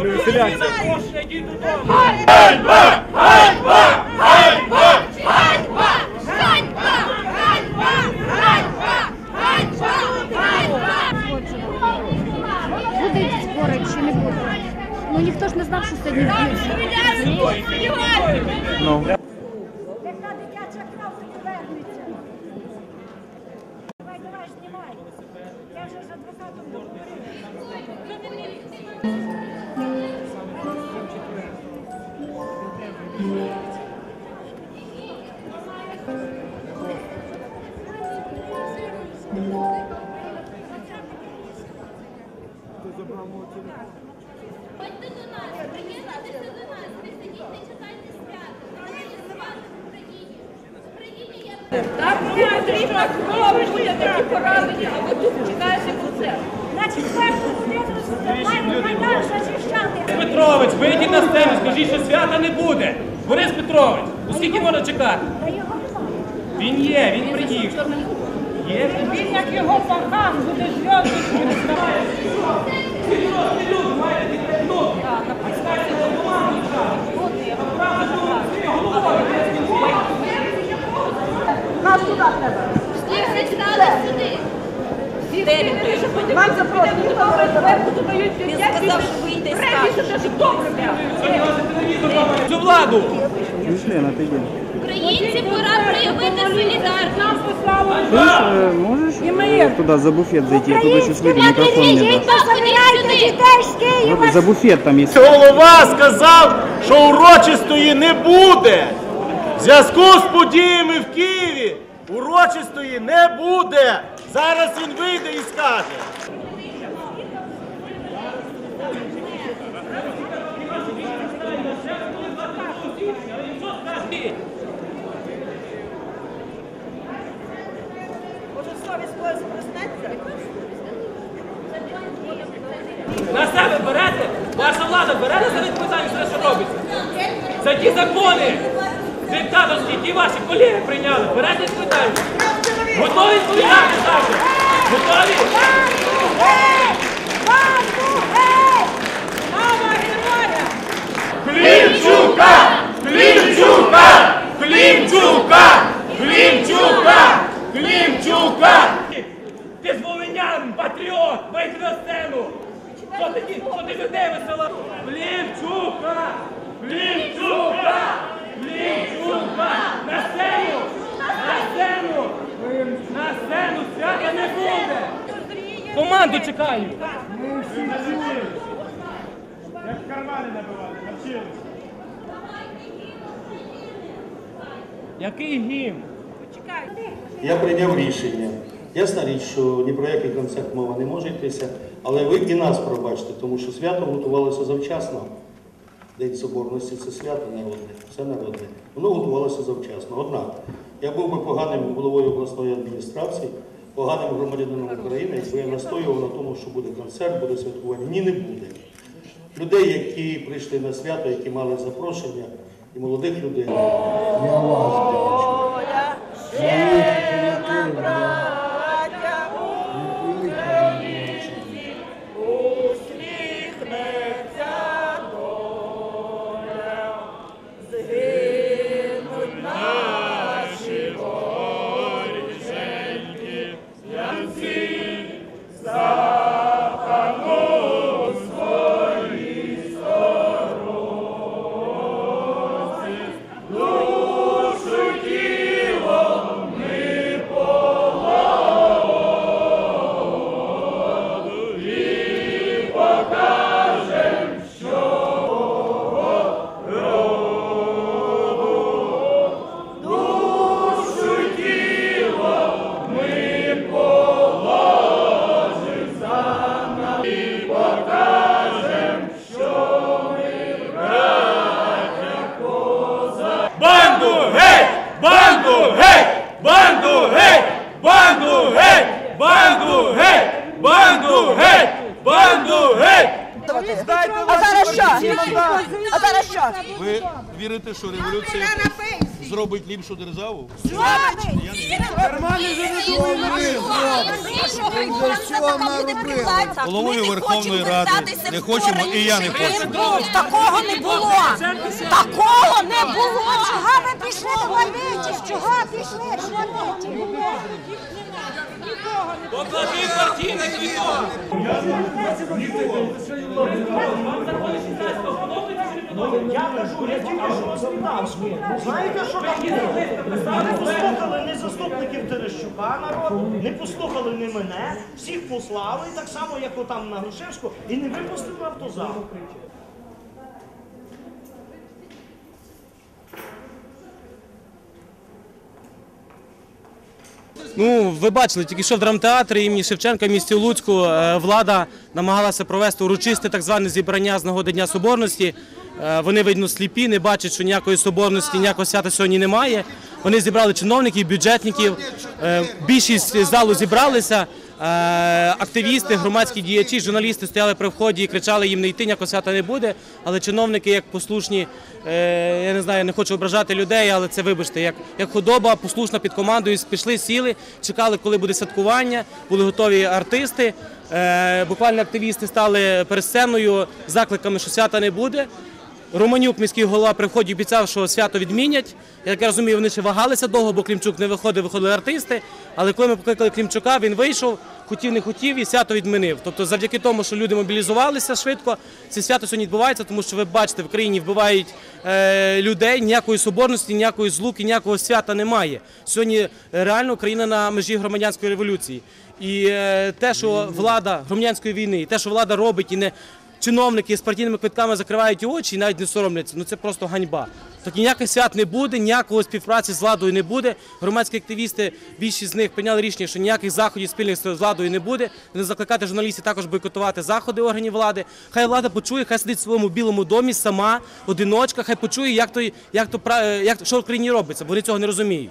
не веселяться. Буде спори чи не буде? Ну ніхто ж не знав, що сьогодні. Ну. Знімай. Я вже з адвокатом договорилася. Ходьте до нас, приєднуйтеся до нас, присидіть, свято. Давайте свято в Україні. В Україні є Так, потрібно крові, бо такі поранені, а ви тут чекаєте концерт. Значить, першу годину маємо майдан зачищати. Петрович, вийдіть на сцену, скажіть, що свята не буде. Борис Петрович, ну скільки можна чекати? Він є, він приїхав. Є? Він як його пахан буде зв'язку розставати. Нас туди треба. Всі сюди. Вам запрошую, додають Він сказав, що Цю владу! Українці, пора проявити солідарність. Слышь, можеш е, туди за буфет зайти, я туди щось вийду, мікрофон не Києва. За буфет там є. Голова сказав, що урочистої не буде. В зв'язку з подіями в Києві урочистої не буде. Зараз він вийде і скаже. На себе берете? Ваша влада бере на себе за те, що робиться? За ті закони диктаторські, які ваші колеги прийняли. Берете відповідальність? Готові відповідати завжди? Готові? Клімчука! Клімчука! Клімчука! Клімчука! Клімчука! Ти з волинян, патріот, вийди на сцену! Що ти, що ти людей весела? Плівчука! Плівчука! Плівчука! На сцену! На сцену! На сцену! Свята не буде! Команду чекаю! Який гімн? Я прийняв рішення. Ясна річ, що ні про який концерт мова не може йтися, але ви і нас пробачте, тому що свято готувалося завчасно. День Соборності це свято народне, все народне. Воно готувалося завчасно. Однак, я був би поганим головою обласної адміністрації, поганим громадянином України, якби я настоював на тому, що буде концерт, буде святкування. Ні, не буде. Людей, які прийшли на свято, які мали запрошення, і молодих людей. Я вас бачу. Банду геть! Банду геть! Банду геть! Банду геть! А зараз що? А зараз що? Ви вірите, що революція зробить ліпшу державу? Головою Верховної Ради не хочемо, і я не хочу. Такого не було. Такого не було. Чого ви пішли до Лавичів? Чого пішли? Поклади партійне квіток! Я кажу, я тільки що розпитав. Знаєте, що там було? Не послухали ні заступників Терещука народу, не послухали ні мене, всіх послали, так само, як отам на Грушевську, і не випустили автозал. Ну, ви бачили, тільки що в драмтеатрі імені Шевченка в місті Луцьку е, влада намагалася провести урочисте так зване зібрання з нагоди Дня Соборності. Е, Вони, видно, сліпі, не бачать, що ніякої соборності, ніякого свята сьогодні немає. Вони зібрали чиновників, бюджетників. Е, Більшість залу зібралися. Е, Активісти, громадські діячі, журналісти стояли при вході і кричали їм не йти, ніякого свята не буде. Але чиновники, як послушні, е, я не знаю, не хочу ображати людей, але це вибачте, як, як худоба, послушна під командою, пішли, сіли, чекали, коли буде святкування, були готові артисти. Е, Буквально активісти стали перед сценою закликами, що свята не буде. Романюк, міський голова, при обіцяв, що свято відмінять. Як я розумію, вони ще вагалися довго, бо Клімчук не виходив, виходили артисти. Але коли ми покликали Клімчука, він вийшов, хотів, не хотів і свято відмінив. Тобто, завдяки тому, що люди мобілізувалися швидко, це свято сьогодні відбувається, тому що ви бачите, в країні вбивають е, людей, ніякої соборності, ніякої злуки, ніякого свята немає. Сьогодні е, реально Україна на межі громадянської революції. І е, те, що влада громадянської війни, і те, що влада робить, і не чиновники з партійними квитками закривають очі і навіть не соромляться. Ну це просто ганьба. Так ніяких свят не буде, ніякої співпраці з владою не буде. Громадські активісти, більшість з них прийняли рішення, що ніяких заходів спільних з владою не буде. Вони закликати журналістів також бойкотувати заходи органів влади. Хай влада почує, хай сидить в своєму білому домі сама, одиночка, хай почує, як то як то як що в країні робиться, бо вони цього не розуміють.